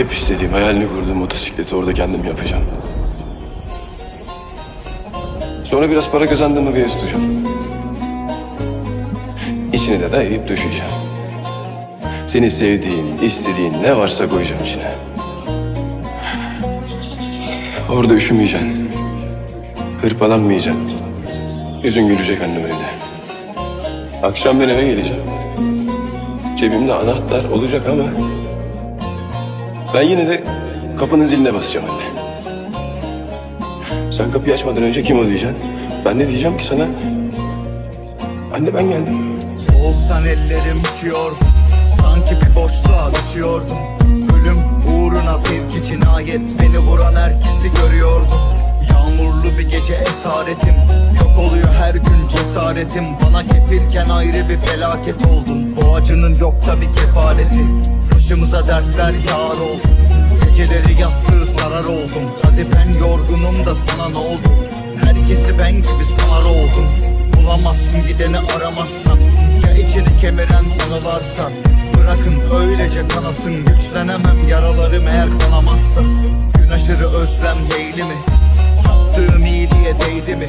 Hep istediğim, hayalini kurduğum motosikleti orada kendim yapacağım. Sonra biraz para kazandığımı bir tutacağım. İçine de dayayıp döşeyeceğim. Seni sevdiğin, istediğin ne varsa koyacağım içine. Orada üşümeyeceksin. Hırpalanmayacaksın. Yüzün gülecek annem evde. Akşam ben eve geleceğim. Cebimde anahtar olacak ama... Ben yine de kapının ziline basacağım anne. Sen kapıyı açmadan önce kim o diyeceksin? Ben de diyeceğim ki sana... Anne ben geldim. Soğuktan ellerim üşüyor Sanki bir boşluğa düşüyordum Ölüm uğruna sevgi cinayet Beni vuran herkesi görüyordum Yağmurlu bir gece esaretim Yok oluyor her gün cesaretim Bana kefilken ayrı bir felaket oldun Bu acının yok tabi kefaleti Başımıza dertler yağar oldu Geceleri yastığı sarar oldum. Hadi ben yorgunum da sana ne oldu? Herkesi ben gibi sanar oldum. Bulamazsın gideni aramazsan. Ya içini kemiren anılarsa Bırakın öylece kanasın. Güçlenemem yaralarım eğer kanamazsa. Gün aşırı özlem değil mi? Yaptığım iyiliğe değdi mi?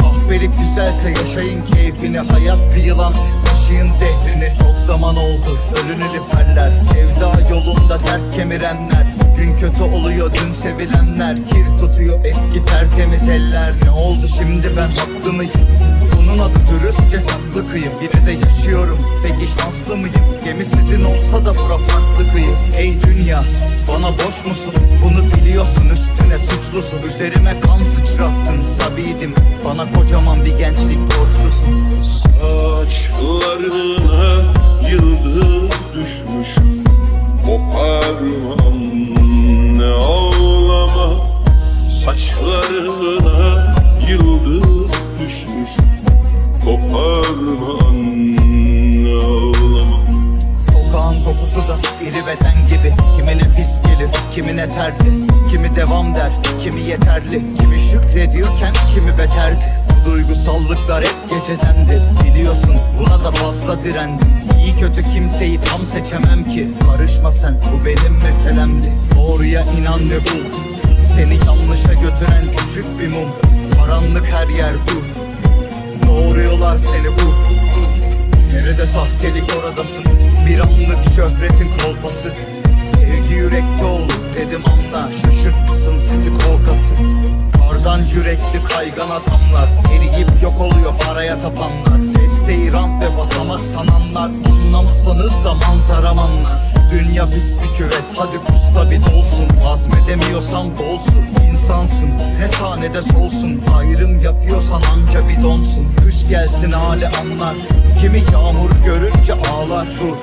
Kahpelik güzelse yaşayın keyfini. Hayat bir yılan taşıyın zehrini. Çok zaman oldu ölünü liferler Sevda yolunda dert kemirenler. Bugün kötü oluyor dün sevilenler. Kir tutuyor eski tertemiz eller. Ne oldu şimdi ben haklı mıyım? Bunun adı dürüstçe saklı kıyım. Yine de yaşıyorum peki şanslı mıyım? Gemi sizin olsa da bura farklı kıyı Ey dünya bana boş musun? Bunu biliyorsun üstüne suçlusun. Üzerime kan sıçrattın sabiydim Bana kocaman bir gençlik borçlusun. Saçlarına yıldız düşmüş Koparma anne ağlama Saçlarına yıldız düşmüş. Koparma anne ağlama. Sokağın kokusu da iri beden gibi. Kimine pis gelir, kimine terli. Kimi devam der, kimi yeterli. Kimi şükrediyorken kimi beterdi. Duygusallıklar hep gecedendir Biliyorsun buna da fazla direndim İyi kötü kimseyi tam seçemem ki. Karışma sen bu benim meselemdi. Doğruya inan ve bul. Seni yanlışa götüren küçük bir mum. Karanlık her yer dur Doğruyorlar seni vur Nerede sahtelik oradasın? Bir anlık şöhretin kolpası. Sevgi yürekte olur dedim anla. Şaşırtmasın sizi kolkası Kardan yürekli kaygan adamlar. Eriyip yok oluyor paraya tapanlar Desteği rant ve basamak sananlar Anlamasanız da manzaram anlar. Dünya pis bir küvet hadi kusta bir dolsun. Azmedemiyorsan dolsun insansın. Ne sahnede solsun Ayrım yapıyorsan anca bir donsun. Kış gelsin hali anlar. Kimi yağmur görünce ağlar. Dur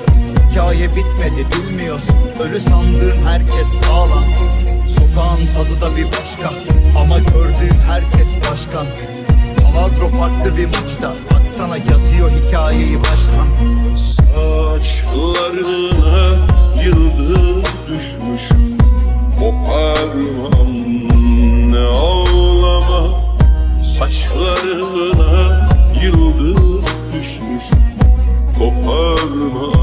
Hikaye bitmedi bilmiyorsun. Ölü sandığın herkes sağlam. Sokağın tadı da bir başka. Ama gördüğün herkes başkan Paladro farklı bir maçta Baksana yazıyor hikayeyi baştan Saçlarına yıldız düşmüş. Koparma anne ağlama. Saçlarına yıldız düşmüş. Koparma